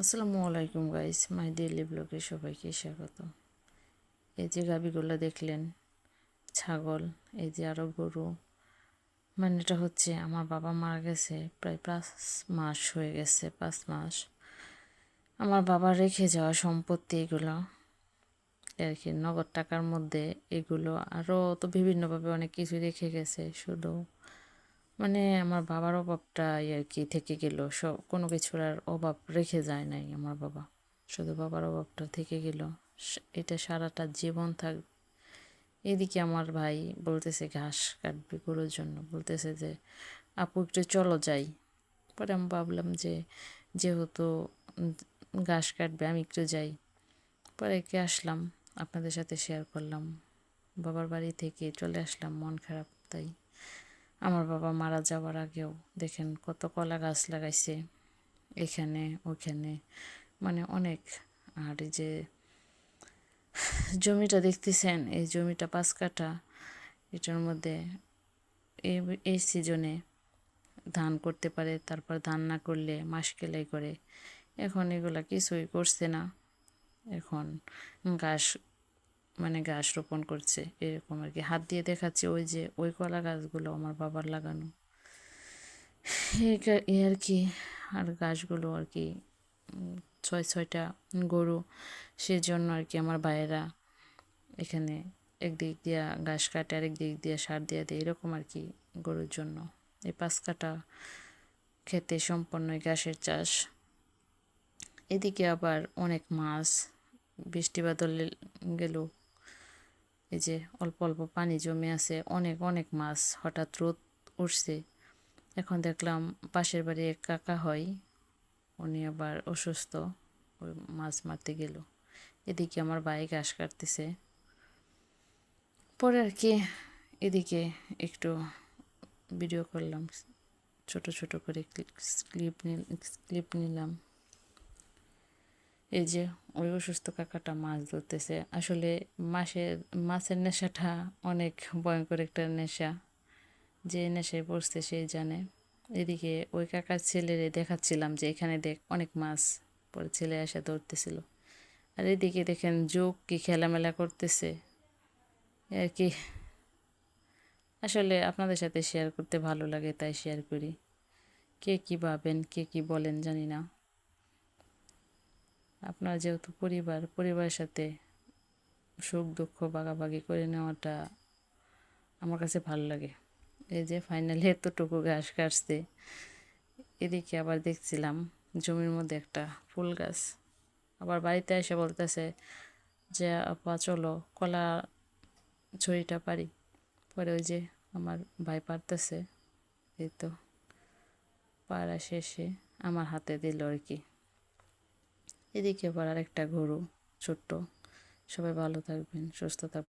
আসসালামু আলাইকুম guys my daily ব্লগে সবাইকে স্বাগত। এই যে গাবিগুলো দেখলেন, ছাগল, এই যে আরও গরু মানে এটা হচ্ছে আমার বাবা মারা গেছে প্রায় পাঁচ মাস হয়ে গেছে, পাঁচ মাস। আমার বাবা রেখে যাওয়া সম্পত্তি এগুলো, আর কি, নগদ টাকার মধ্যে এগুলো আরও তো বিভিন্নভাবে অনেক কিছু রেখে গেছে, শুধু মানে আমার বাবার অভাবটা আর কি থেকে গেল। সব কোনো কিছুর আর অভাব রেখে যায় নাই আমার বাবা। শুধু বাবার অভাবটা থেকে গেল। এটা সারাটা জীবন থাক, এদিকে আমার ভাই বলতেছে ঘাস কাটবে গরুর জন্য। বলতেছে যে, আপু, একটু চলো যাই। পরে আমি ভাবলাম যে, যেহেতু ঘাস কাটবে, আমি একটু যাই। পরে কে আসলাম, আপনাদের সাথে শেয়ার করলাম। বাবার বাড়ি থেকে চলে আসলাম, মন খারাপ তাই। আমার বাবা মারা যাওয়ার আগেও দেখেন কত কলা গাছ লাগাইছে, এখানে ওখানে মানে অনেক। আর যে জমিটা দেখতেছেন, এই জমিটা পাঁচ কাঠা, এটার মধ্যে এই এই সিজনে ধান করতে পারে, তারপর ধান না করলে মাস কেলাই করে। এখন এগুলা কিছুই করছে না। এখন ঘাস মানে গাছ রোপণ করছে, এরকম আর কি। হাত দিয়ে দেখাচ্ছে ওই যে, ওই কলা গাছগুলো আমার বাবার লাগানো। এই আর কি, আর গাছগুলো আর কি ছয়, ছয়টা গরু, সেজন্য আর কি আমার ভাইয়েরা এখানে একদিক দিয়া ঘাস কাটে, আরেক দিক দিয়ে সার দিয়ে দেয়, এরকম আর কি গরুর জন্য। এই পাঁচ কাটা খেতে সম্পন্ন ঘাসের চাষ। এদিকে আবার অনেক মাছ, বৃষ্টি বাদল গেল এই যে অল্প অল্প পানি জমে আছে, অনেক অনেক মাছ হঠাৎ রোদ উঠছে। এখন দেখলাম পাশের বাড়ি এক কাকা হয়, উনি আবার অসুস্থ, ওই মাছ মারতে গেল। এদিকে আমার ভাই ঘাস কাটতেছে। পরে আর কি এদিকে একটু ভিডিও করলাম, ছোট ছোট করে ক্লিপ ক্লিপ নিলাম। এই যে ওই অসুস্থ কাকাটা মাছ ধরতেছে। আসলে মাছের মাছের নেশাটা অনেক ভয়ঙ্কর একটা নেশা। যে নেশায় পড়ছে সেই জানে। এদিকে ওই কাকার ছেলেরে দেখাচ্ছিলাম যে এখানে দেখ অনেক মাছ পরে ছেলে এসে ধরতেছিল। আর এদিকে দেখেন যোগ কি খেলামেলা করতেছে। আর কি। আসলে আপনাদের সাথে শেয়ার করতে ভালো লাগে, তাই শেয়ার করি। কে কী ভাবেন, কে কী বলেন জানি না। আপনার যেহেতু পরিবার, পরিবারের সাথে সুখ দুঃখ ভাগাভাগি করে নেওয়াটা আমার কাছে ভালো লাগে। এই যে ফাইনালি এতটুকু ঘাস কাটছে, এদিকে আবার দেখছিলাম জমির মধ্যে একটা ফুল গাছ। আবার বাড়িতে এসে বলতেছে যে, আপা, চলো কলা ছড়িটা পারি। পরে ওই যে আমার ভাই পারতেছে, এই তো। পাড়া শেষে আমার হাতে দিল আর কি। এদিকে আবার আরেকটা গরু ছোট্ট। সবাই ভালো থাকবেন সুস্থ থাকবেন।